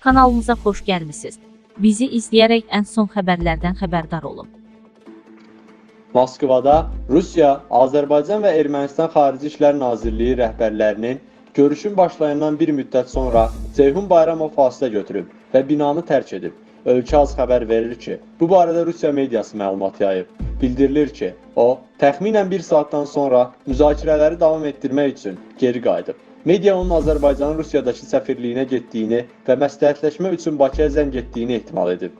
Kanalımıza xoş gəlmisiniz. Bizi izləyərək ən son xəbərlərdən xəbərdar olun. Moskvada Rusiya, Azərbaycan və Ermənistan Xarici İşlər Nazirliyi rəhbərlərinin görüşün başlayandan bir müddət sonra Ceyhun Bayramov fasilə götürüb və binanı tərk edib. Ölkə az xəbər verir ki, bu barədə Rusiya mediası məlumat yayıb. Bildirilir ki, o təxminən 1 saatdan sonra müzakirələri davam etdirmək üçün geri qayıdıb. Media onun Azərbaycanın Rusiyadakı səfirliyinə getdiyini və məsləhətləşmə üçün Bakıya zəng etdiyini ehtimal edib.